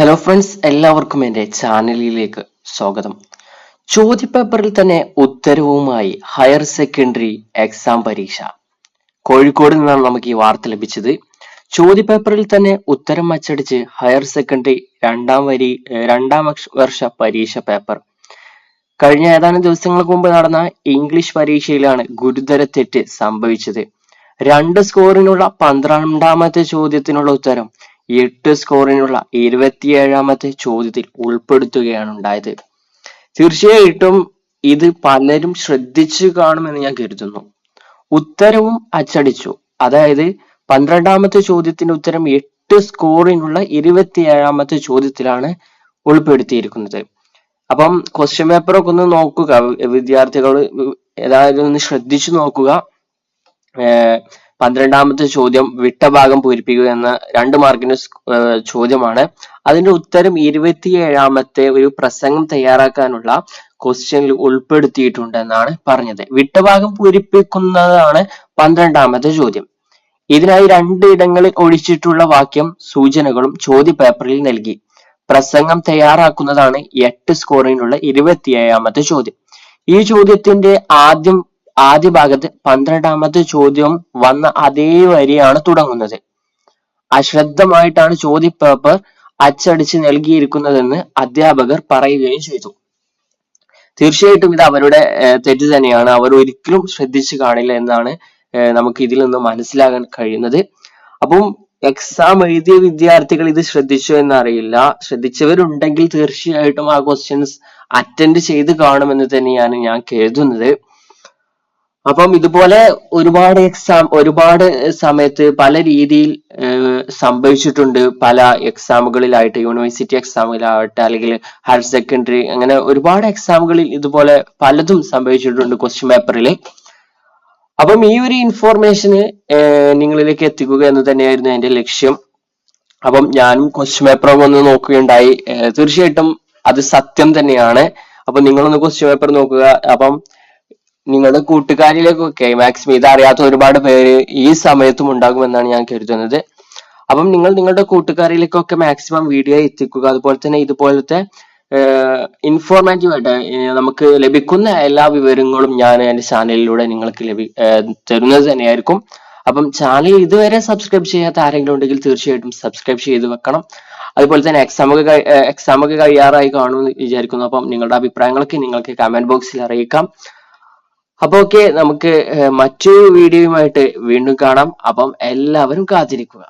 Hello friends എല്ലാവർക്കും എന്റെ ചാനലിലേക്ക് സ്വാഗതം. ചോദ്യപേപ്പറിൽ തന്നെ ഉത്തരവുമായി ഹയർ സെക്കൻഡറി എക്സാം പരീക്ഷ. കോഴിക്കോട് നിന്നാണ് നമുക്ക് ഈ വാർത്ത ലഭിച്ചത്. ചോദ്യപേപ്പറിൽ തന്നെ ഉത്തരം അച്ചടിച്ച് ഹയർ സെക്കൻഡറി രണ്ടാം വരി രണ്ടാം വർഷ- പരീക്ഷ പേപ്പർ കഴിഞ്ഞ ഏതാനും ദിവസങ്ങൾക്ക് മുമ്പ് നടന്ന ഇംഗ്ലീഷ് പരീക്ഷയിലാണ് ഗുരുതര തെറ്റ് സംഭവിച്ചത്. രണ്ട് സ്കോറിനുള്ള പന്ത്രണ്ടാമത്തെ ചോദ്യത്തിനുള്ള ഉത്തരം എട്ട് സ്കോറിനുള്ള ഇരുപത്തിയേഴാമത്തെ ചോദ്യത്തിൽ ഉൾപ്പെടുത്തുകയാണ് ഉണ്ടായത്. തീർച്ചയായിട്ടും ഇത് പലരും ശ്രദ്ധിച്ചു കാണുമെന്ന് ഞാൻ കരുതുന്നു. ഉത്തരവും അച്ചടിച്ചു. അതായത് പന്ത്രണ്ടാമത്തെ ചോദ്യത്തിന്റെ ഉത്തരം എട്ട് സ്കോറിനുള്ള ഇരുപത്തിയേഴാമത്തെ ചോദ്യത്തിലാണ് ഉൾപ്പെടുത്തിയിരിക്കുന്നത്. അപ്പം ക്വസ്റ്റ്യൻ പേപ്പറൊക്കെ ഒന്ന് നോക്കുക. വിദ്യാർത്ഥികൾ ഏതായാലും ഒന്ന് ശ്രദ്ധിച്ചു നോക്കുക. പന്ത്രണ്ടാമത്തെ ചോദ്യം വിട്ട ഭാഗം പൂരിപ്പിക്കുക എന്ന രണ്ട് മാർക്കിന്റെ ചോദ്യമാണ്. അതിന്റെ ഉത്തരം ഇരുപത്തിയേഴാമത്തെ ഒരു പ്രസംഗം തയ്യാറാക്കാനുള്ള ക്വസ്റ്റ്യനിൽ ഉൾപ്പെടുത്തിയിട്ടുണ്ടെന്നാണ് പറഞ്ഞത്. വിട്ട ഭാഗം പൂരിപ്പിക്കുന്നതാണ് പന്ത്രണ്ടാമത്തെ ചോദ്യം. ഇതിനായി രണ്ട് ഇടങ്ങളിൽ ഒഴിച്ചിട്ടുള്ള വാക്യം സൂചനകളും ചോദ്യ പേപ്പറിൽ നൽകി. പ്രസംഗം തയ്യാറാക്കുന്നതാണ് എട്ട് സ്കോറിനുള്ള ഇരുപത്തിയേഴാമത്തെ ചോദ്യം. ഈ ചോദ്യത്തിന്റെ ആദ്യം ആദ്യ ഭാഗത്ത് പന്ത്രണ്ടാമത്തെ ചോദ്യം വന്ന അതേ വരിയാണ് തുടങ്ങുന്നത്. അശ്രദ്ധമായിട്ടാണ് ചോദ്യ പേപ്പർ അച്ചടിച്ച് നൽകിയിരിക്കുന്നതെന്ന് അധ്യാപകർ പറയുകയും ചെയ്തു. തീർച്ചയായിട്ടും ഇത് അവരുടെ തെറ്റ് തന്നെയാണ്. അവർ ഒരിക്കലും ശ്രദ്ധിച്ചു കാണില്ല എന്നാണ് നമുക്ക് ഇതിൽ നിന്ന് മനസ്സിലാകാൻ കഴിയുന്നത്. അപ്പം എക്സാം എഴുതിയ വിദ്യാർത്ഥികൾ ഇത് ശ്രദ്ധിച്ചോ എന്നറിയില്ല. ശ്രദ്ധിച്ചവരുണ്ടെങ്കിൽ തീർച്ചയായിട്ടും ആ ക്വസ്റ്റ്യൻസ് അറ്റൻഡ് ചെയ്ത് കാണുമെന്ന് തന്നെയാണ് ഞാൻ കരുതുന്നത്. അപ്പം ഇതുപോലെ ഒരുപാട് എക്സാം ഒരുപാട് സമയത്ത് പല രീതിയിൽ സംഭവിച്ചിട്ടുണ്ട്. പല എക്സാമുകളിലായിട്ട് യൂണിവേഴ്സിറ്റി എക്സാമുകളിലാവട്ടെ അല്ലെങ്കിൽ ഹയർ സെക്കൻഡറി അങ്ങനെ ഒരുപാട് എക്സാമുകളിൽ ഇതുപോലെ പലതും സംഭവിച്ചിട്ടുണ്ട് ക്വസ്റ്റ്യൻ പേപ്പറിൽ അപ്പം ഈ ഒരു ഇൻഫോർമേഷന് നിങ്ങളിലേക്ക് എത്തിക്കുക എന്ന് തന്നെയായിരുന്നു എന്റെ ലക്ഷ്യം. അപ്പം ഞാനും ക്വസ്റ്റ്യൻ പേപ്പർ ഒന്ന് നോക്കുകയുണ്ടായി. തീർച്ചയായിട്ടും അത് സത്യം തന്നെയാണ്. അപ്പൊ നിങ്ങളൊന്ന് ക്വസ്റ്റ്യൻ പേപ്പർ നോക്കുക. അപ്പം നിങ്ങളുടെ കൂട്ടുകാരിലേക്കൊക്കെ മാക്സിമം ഇത് അറിയാത്ത ഒരുപാട് പേര് ഈ സമയത്തും ഉണ്ടാകുമെന്നാണ് ഞാൻ കരുതുന്നത്. അപ്പം നിങ്ങൾ നിങ്ങളുടെ കൂട്ടുകാരിലേക്കൊക്കെ മാക്സിമം വീഡിയോ എത്തിക്കുക അതുപോലെ തന്നെ ഇതുപോലത്തെ ഇൻഫോർമാറ്റീവ് ആയിട്ട് നമുക്ക് ലഭിക്കുന്ന എല്ലാ വിവരങ്ങളും ഞാൻ എന്റെ ചാനലിലൂടെ നിങ്ങൾക്ക് ലഭി തരുന്നത് തന്നെയായിരിക്കും. അപ്പം ചാനൽ ഇതുവരെ സബ്സ്ക്രൈബ് ചെയ്യാത്ത ആരെങ്കിലും ഉണ്ടെങ്കിൽ തീർച്ചയായിട്ടും സബ്സ്ക്രൈബ് ചെയ്ത് വെക്കണം. അതുപോലെ തന്നെ എക്സാമൊക്കെ എക്സാമൊക്കെ കഴിയാറായി കാണുമെന്ന് വിചാരിക്കുന്നു. അപ്പം നിങ്ങളുടെ അഭിപ്രായങ്ങളൊക്കെ നിങ്ങൾക്ക് കമന്റ് ബോക്സിൽ അറിയിക്കാം. അപ്പൊ ഓക്കെ നമുക്ക് മറ്റൊരു വീഡിയോയുമായിട്ട് വീണ്ടും കാണാം. അപ്പം എല്ലാവരും കാത്തിരിക്കുക.